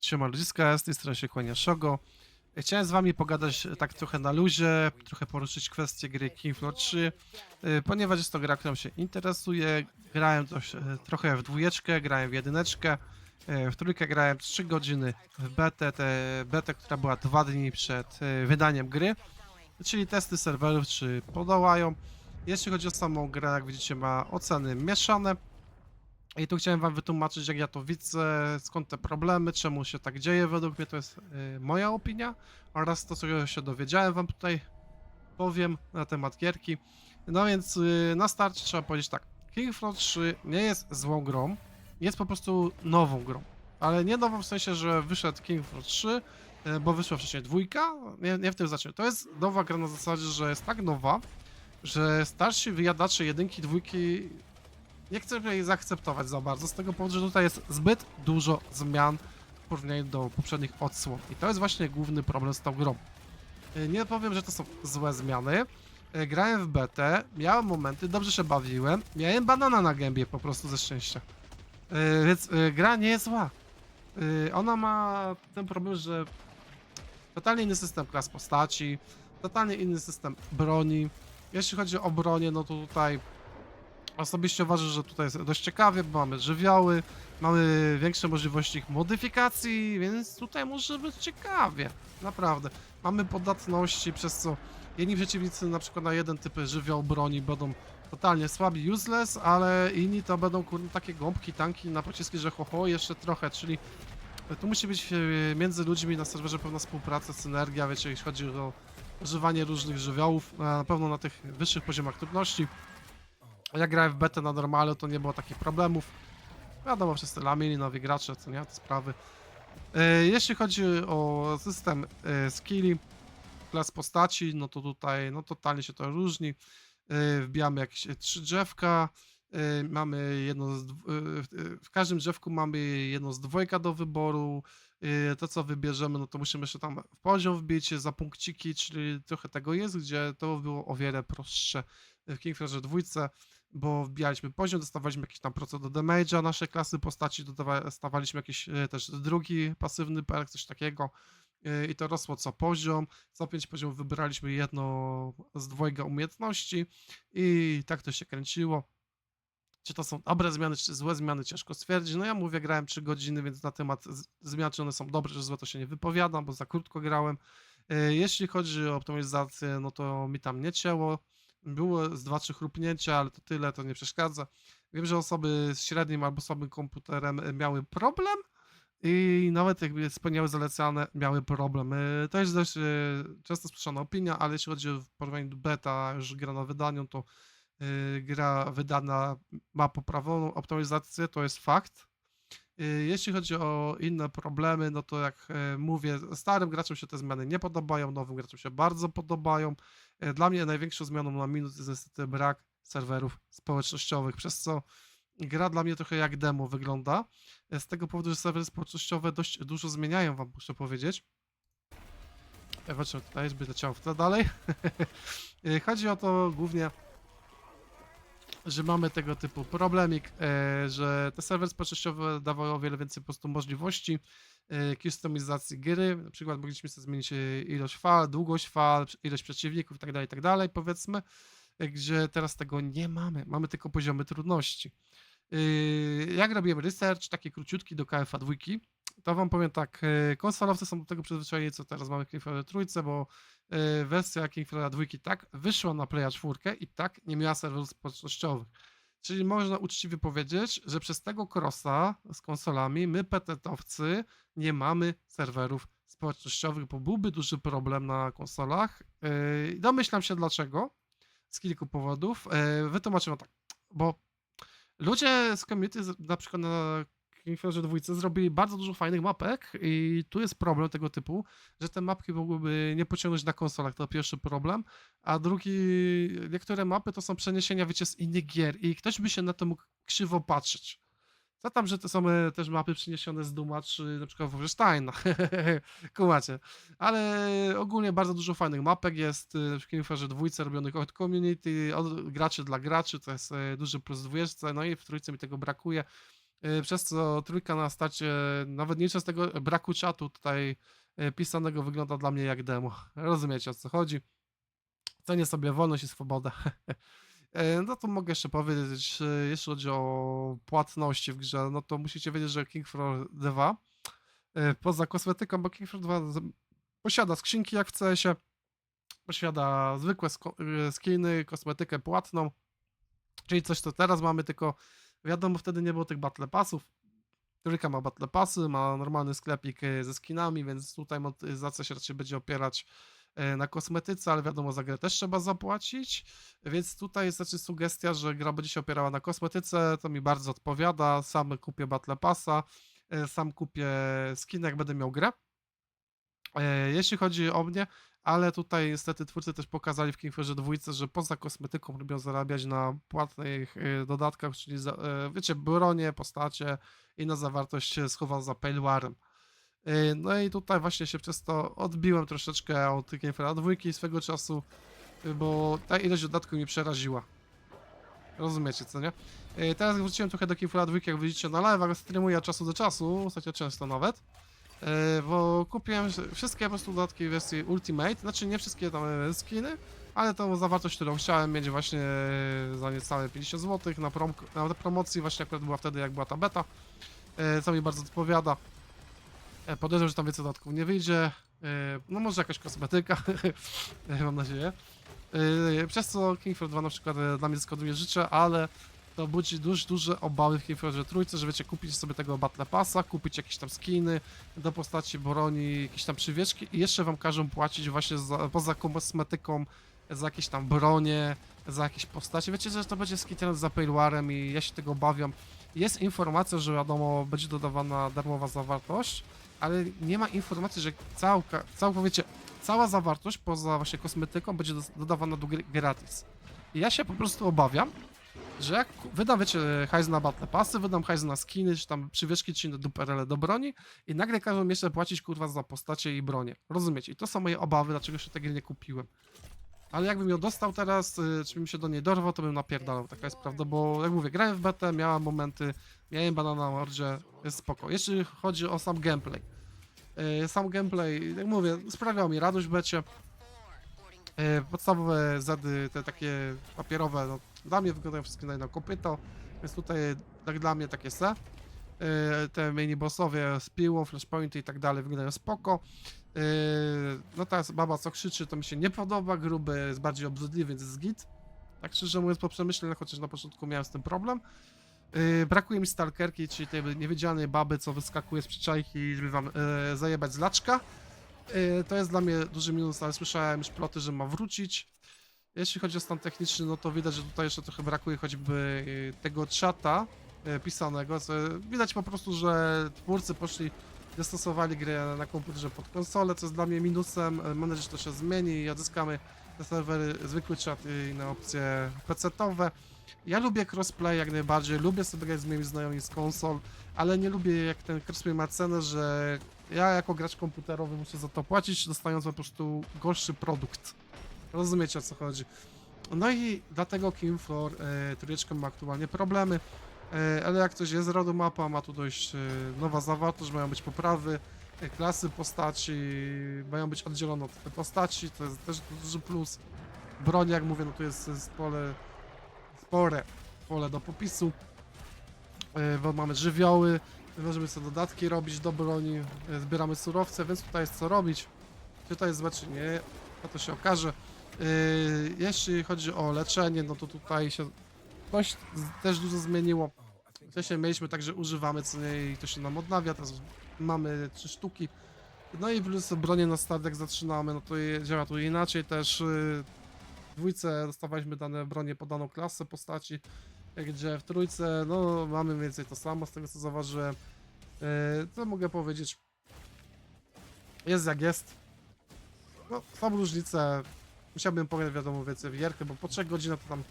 Siema ludziska, z tej strony się kłania. Chciałem z wami pogadać e, tak trochę na luzie, trochę poruszyć kwestię gry King Floor 3, e, ponieważ jest to gra, którą się interesuje. Grałem coś, e, trochę w dwójeczkę, grałem w jedyneczkę, w trójkę grałem 3 godziny w betę, tę betę, która była dwa dni przed wydaniem gry, czyli testy serwerów, czy podołają. Jeśli chodzi o samą grę, jak widzicie, ma oceny mieszane. I tu chciałem wam wytłumaczyć, jak ja to widzę, skąd te problemy, czemu się tak dzieje. Według mnie to jest y, moja opinia oraz to, co się dowiedziałem wam tutaj powiem na temat gierki. No więc y, na start trzeba powiedzieć tak. King Floor 3 nie jest złą grą, jest po prostu nową grą. Ale nie nową w sensie, że wyszedł King Floor 3, y, bo wyszła wcześniej dwójka, nie, nie w tym znaczeniu. To jest nowa gra na zasadzie, że jest tak nowa, że starsi wyjadacze jedynki, dwójki nie chcę jej zaakceptować za bardzo, z tego powodu, że tutaj jest zbyt dużo zmian w porównaniu do poprzednich odsłon. I to jest właśnie główny problem z tą grą. E, Nie powiem, że to są złe zmiany. E, Grałem w betę, miałem momenty, dobrze się bawiłem, miałem banana na gębie po prostu ze szczęścia. E, Więc gra nie jest zła. Ona ma ten problem, że totalnie inny system klas postaci, totalnie inny system broni. Jeśli chodzi o bronię, no to tutaj Osobiście uważam, że tutaj jest dość ciekawie, bo mamy żywioły, mamy większe możliwości ich modyfikacji, więc tutaj może być ciekawie, naprawdę. Mamy podatności, przez co jedni przeciwnicy na przykład na jeden typ żywioł broni będą totalnie słabi, useless, ale inni to będą kurde takie gąbki, tanki na pociski, że ho, ho jeszcze trochę, czyli tu musi być e, między ludźmi na serwerze pewna współpraca, synergia, wiecie, jeśli chodzi o używanie różnych żywiołów, a na pewno na tych wyższych poziomach trudności. Jak grałem w betę na normalu, to nie było takich problemów. Wiadomo, wszyscy lamili, nowi gracze, co nie, te sprawy. E, Jeśli chodzi o system e, skilli, klas postaci, no to tutaj, no totalnie się to różni. E, Wbijamy jakieś trzy drzewka, mamy jedno z, w- każdym drzewku mamy jedno z dwojga do wyboru. To, co wybierzemy, no to musimy jeszcze tam w poziom wbić za punkciki, czyli trochę tego jest, gdzie to było o wiele prostsze w Kingfisherze dwójce bo wbijaliśmy poziom, dostawaliśmy jakiś tam procent do damage'a naszej klasy postaci, dostawaliśmy jakiś e, też drugi pasywny perk, coś takiego e, i to rosło co poziom. Co pięć poziomów wybraliśmy jedno z dwojga umiejętności i tak to się kręciło. Czy to są dobre zmiany, czy złe zmiany, ciężko stwierdzić. No ja mówię, grałem 3 godziny, więc na temat zmian, czy one są dobre, czy złe, to się nie wypowiadam, bo za krótko grałem. E, Jeśli chodzi o optymalizację, no to mi tam nie cięło. Było z dwa, trzy chrupnięcia, ale to tyle, to nie przeszkadza. Wiem, że osoby z średnim albo słabym komputerem e, miały problem i nawet jakby spełniały zalecane, miały problem. E, To jest dość e, często słyszana opinia, ale jeśli chodzi o porównanie do beta, już gra na wydaniu, to gra wydana ma poprawioną optymalizację, to jest fakt. E, Jeśli chodzi o inne problemy, no to jak e, mówię, starym graczom się te zmiany nie podobają, nowym graczom się bardzo podobają. E, Dla mnie największą zmianą na minus jest niestety brak serwerów społecznościowych, przez co gra dla mnie trochę jak demo wygląda. E, Z tego powodu, że serwery społecznościowe dość dużo zmieniają, wam muszę powiedzieć. Zobaczmy tutaj, żeby leciało w to dalej. Chodzi o to głównie, że mamy tego typu problemik, e, że te serwery społecznościowe dawały o wiele więcej po prostu możliwości e, kustomizacji gry. Na przykład mogliśmy sobie zmienić e, ilość fal, długość fal, ilość przeciwników itd., itd., powiedzmy, e, gdzie teraz tego nie mamy. Mamy tylko poziomy trudności. Jak robiłem research, taki króciutki do KFA dwójki, to wam powiem tak, yy, konsolowcy są do tego przyzwyczajeni, co teraz mamy w Kingfisher trójce, bo yy, wersja Kingfishera dwójki tak wyszła na Playa 4 i tak nie miała serwerów społecznościowych. Czyli można uczciwie powiedzieć, że przez tego crossa z konsolami my petetowcy nie mamy serwerów społecznościowych, bo byłby duży problem na konsolach. Yy, Domyślam się dlaczego, z kilku powodów. Wytłumaczę wam tak, bo ludzie z community, na przykład na Kingfisherze dwójce zrobili bardzo dużo fajnych mapek i tu jest problem tego typu, że te mapki mogłyby nie pociągnąć na konsolach, to pierwszy problem, a drugi, niektóre mapy to są przeniesienia, wiecie, z innych gier i ktoś by się na to mógł krzywo patrzeć. Co tam, że to są e, też mapy przeniesione z Duma, czy na przykład Wolfensteina, kumacie. Ale ogólnie bardzo dużo fajnych mapek jest e, w Kingfisherze dwójce robionych od community, od graczy dla graczy, to jest e, duży plus w dwójce, no i w trójce mi tego brakuje. Y, przez co trójka na starcie, nawet nie licząc tego braku czatu tutaj y, pisanego, wygląda dla mnie jak demo. Rozumiecie o co chodzi. Cenię sobie wolność i swobodę. E, No to mogę jeszcze powiedzieć, jeśli chodzi o płatności w grze, no to musicie wiedzieć, że King Floor 2 e, poza kosmetyką, bo King Floor 2 z- posiada skrzynki jak w CS-ie, posiada zwykłe skiny, kosmetykę płatną, czyli coś, co teraz mamy, tylko wiadomo, wtedy nie było tych battle passów. Trójka ma battle passy, ma normalny sklepik e, ze skinami, więc tutaj monetyzacja się raczej będzie opierać e, na kosmetyce, ale wiadomo, za grę też trzeba zapłacić, więc tutaj jest raczej sugestia, że gra będzie się opierała na kosmetyce, to mi bardzo odpowiada, sam kupię battle passa, e, sam kupię skin, jak będę miał grę. Jeśli chodzi o mnie, ale tutaj niestety twórcy też pokazali w Kingfisherze dwójce, że poza kosmetyką lubią zarabiać na płatnych e, dodatkach, czyli za, e, wiecie, bronie, postacie i na zawartość e, schowa za Palewarem. E, No i tutaj właśnie się przez to odbiłem troszeczkę od Kingfishera dwójki swego czasu, bo ta ilość dodatków mi przeraziła. Rozumiecie, co nie? Teraz wróciłem trochę do Kingfishera dwójki, jak widzicie na live'ach, streamuję od czasu do czasu, ostatnio często nawet. E, bo kupiłem wszystkie po prostu dodatki w wersji Ultimate, znaczy nie wszystkie tam skiny, ale tą zawartość, którą chciałem mieć właśnie za niecałe 50 zł na, prom na promocji, właśnie akurat była wtedy, jak była ta beta, e, co mi bardzo odpowiada. E, Podejrzewam, że tam więcej dodatków nie wyjdzie, no może jakaś kosmetyka, mam nadzieję. Przez co King Floor 2 na przykład dla mnie zkoduje życzę, ale to budzi duże, duże obawy w King Floor trójce, że wiecie, kupić sobie tego Battle Passa, kupić jakieś tam skiny do postaci broni, jakieś tam przywieczki i jeszcze wam każą płacić właśnie za, poza kosmetyką za jakieś tam bronie, za jakieś postacie. Wiecie, że to będzie skitrane za Palewarem i ja się tego obawiam. Jest informacja, że wiadomo, będzie dodawana darmowa zawartość, ale nie ma informacji, że całka, całkowicie cała zawartość poza właśnie kosmetyką będzie dodawana do gratis. I ja się po prostu obawiam, że jak wydam, wiecie, hajs na battle passy, wydam hajs na skiny, czy tam przywieszki, czy duperele do broni i nagle każą mi jeszcze płacić, kurwa, za postacie i bronię. Rozumiecie? I to są moje obawy, dlaczego jeszcze tej gry nie kupiłem. Ale jakbym ją dostał teraz, y, czy bym się do niej dorwał, to bym napierdalał, taka jest prawda, bo jak mówię, grałem w betę, miałem momenty, miałem banana na mordzie, jest spoko. Jeśli chodzi o sam gameplay, y, sam gameplay, jak mówię, sprawiał mi radość w becie. Y, Podstawowe zady, te takie papierowe, no, dla mnie wyglądają wszystkie na jedno kopyto, więc tutaj tak dla mnie takie se. Y, Te mini bossowie z piłą, flashpointy i tak dalej wyglądają spoko. Yy, no teraz baba co krzyczy, to mi się nie podoba, gruby jest bardziej obrzydliwy, więc jest git. Tak szczerze mówiąc po przemyśleniu, chociaż na początku miałem z tym problem. Brakuje mi stalkerki, czyli tej niewidzialnej baby, co wyskakuje z przyczajki, wam yy, zajebać z laczka. Yy, to jest dla mnie duży minus, ale słyszałem już ploty, że ma wrócić. Jeśli chodzi o stan techniczny, no to widać, że tutaj jeszcze trochę brakuje choćby yy, tego czata yy, pisanego, widać po prostu, że twórcy poszli dostosowali grę na komputerze pod konsolę, co jest dla mnie minusem. Mam nadzieję, że to się zmieni i odzyskamy na serwery zwykły czat i na opcje PC-towe. Ja lubię crossplay jak najbardziej, lubię sobie grać z moimi znajomymi z konsol, ale nie lubię jak ten crossplay ma cenę, że ja jako gracz komputerowy muszę za to płacić, dostając po prostu gorszy produkt. Rozumiecie o co chodzi. No i dlatego King Floor e, trójeczką ma aktualnie problemy. E, ale jak coś jest rodu mapa, ma tu dość e, nowa zawartość, mają być poprawy, klasy postaci, mają być oddzielone od postaci, to jest też duży plus. Broń, jak mówię, no to jest, pole, spore pole do popisu, e, bo mamy żywioły, możemy sobie dodatki robić do broni, e, zbieramy surowce, więc tutaj jest co robić. Czy to jest złe, czy nie, no to się okaże. E, Jeśli chodzi o leczenie, no to tutaj się dość też dużo zmieniło. Wcześniej mieliśmy tak, że używamy co nie i to się nam odnawia, teraz mamy trzy sztuki. No i plus bronię na start jak zaczynamy, no to działa tu inaczej też. y, W dwójce dostawaliśmy dane bronie po daną klasę postaci, gdzie w trójce, no mamy mniej więcej to samo z tego co zauważyłem. Y, Co mogę powiedzieć? Jest jak jest. No, są różnice. Musiałbym powiedzieć, wiadomo, więcej w gierkę, bo po 3 godzinach to tam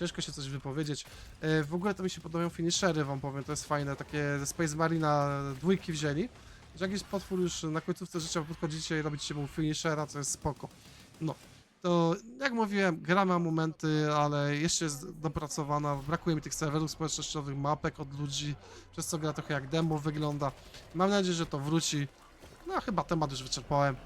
Ciężko się coś wypowiedzieć. E, w ogóle to mi się podobają finishery, wam powiem, to jest fajne. Takie ze Space Marina dwójki wzięli. Że jakiś potwór już na końcówce życia podchodzicie i robicie mu finishera, co jest spoko. No, to jak mówiłem, gra ma momenty, ale jeszcze jest dopracowana, brakuje mi tych serwerów społecznościowych, mapek od ludzi, przez co gra trochę jak demo wygląda. Mam nadzieję, że to wróci. No chyba temat już wyczerpałem.